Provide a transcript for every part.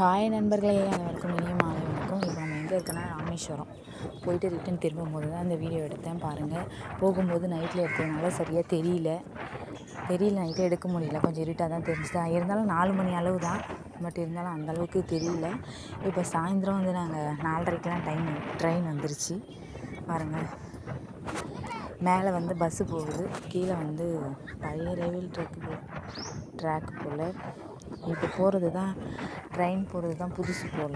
Hi நண்பர்களே. அனைவருக்கும் இனிய மாலை வணக்கம். இப்போ நம்ம எங்கே இருக்கோன்னா ராமேஸ்வரம். போயிட்டு ரிட்டன் திரும்பும்போது தான் இந்த வீடியோ எடுத்தேன். பாருங்கள் போகும்போது நைட்டில் எடுத்ததுனால சரியாக தெரியல. தெரியல நைட்டில் எடுக்க முடியல. கொஞ்சம் இருட்டாக தான் தெரிஞ்சுது. இருந்தாலும் நாலு மணி அளவு தான் பட் இருந்தாலும் அந்தளவுக்கு தெரியல. இப்போ சாயந்தரம் வந்து நாங்கள் நாலரைக்கெலாம் டைம் ட்ரெயின் வந்துருச்சு. பாருங்கள் மேலே வந்து பஸ்ஸு போகுது. கீழே வந்து பழைய ரயில்வே ட்ராக்கு ட்ராக் போல். இப்போ போகிறது தான் ட்ரெயின் போகிறது தான் புதுசு போல்.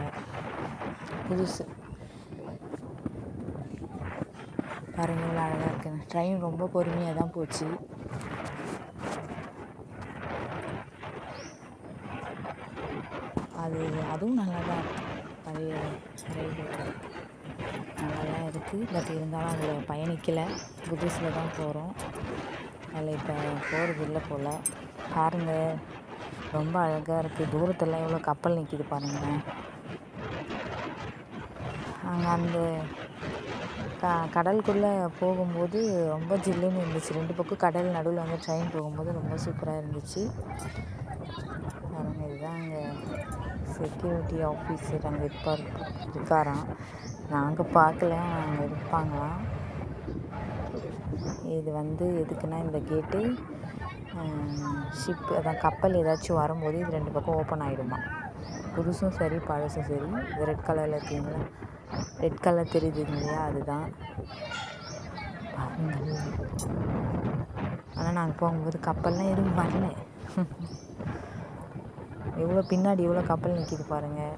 புதுசு. பாருங்க அழகாக இருக்குன்னு ட்ரெயின் ரொம்ப பொறுமையாக தான் போச்சு. அது அதுவும் நல்லா தான் இருக்குது பழைய ரயில்வே நல்லா தான் இருக்குது பட் இருந்தாலும் அதில் பயணிக்கலை. புதுசில் தான் போகிறோம் அதில் இப்போ போகிறது இல்லை போல். பாருங்கள் ரொம்ப அழகாக இருக்குது தூரத்தில் எவ்வளோ கப்பல் நிற்கிது பாருங்களேன். அங்கே அந்த க கடலுக்குள்ளே போகும்போது ரொம்ப ஜில்லுன்னு இருந்துச்சு. ரெண்டு பக்கம் கடல் நடுவில் வந்து ட்ரெயின் போகும்போது ரொம்ப சூப்பராக இருந்துச்சு. பாருங்கள் இதுதான் அங்கே செக்யூரிட்டி ஆஃபீஸர் அங்கே இருப்பார் இருக்காராம். நாங்கள் பார்க்கல அங்கே இருப்பாங்களாம். இது வந்து எதுக்குன்னா இந்த கேட்டு ஷிப் அதான் கப்பல் ஏதாச்சும் வரும்போது இது ரெண்டு பக்கம் ஓப்பன் ஆகிடுமா புதுசும் சரி பழசும் சரி. இது ரெட் கலரில் இருக்கீங்களா? ரெட் கலர் தெரியுது இல்லையா? அதுதான். ஆனால் நாங்கள் போகும்போது கப்பல்லாம் எதுவும் வரல. எவ்வளோ பின்னாடி எவ்வளோ கப்பல் நிற்கிது பாருங்கள்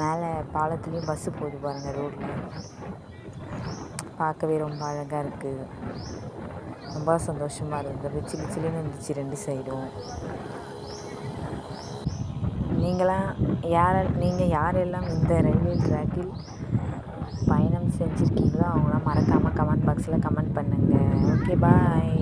மேலே பாலத்துலேயும் பஸ்ஸு போகுது பாருங்கள் ரோட்டில் பார்க்கவே ரொம்ப அழகாக இருக்குது ரொம்ப சந்தோஷமாக இருந்தது சில்லு சில்லுன்னு இருந்துச்சு ரெண்டு சைடும். நீங்களாம் யார் நீங்கள் யாரெல்லாம் இந்த ரயில்வே ட்ராக்கில் பயணம் செஞ்சுருக்கீங்களோ அவங்களாம் மறக்காமல் கமெண்ட் பாக்ஸில் கமெண்ட் பண்ணுங்கள் ஓகே பாய்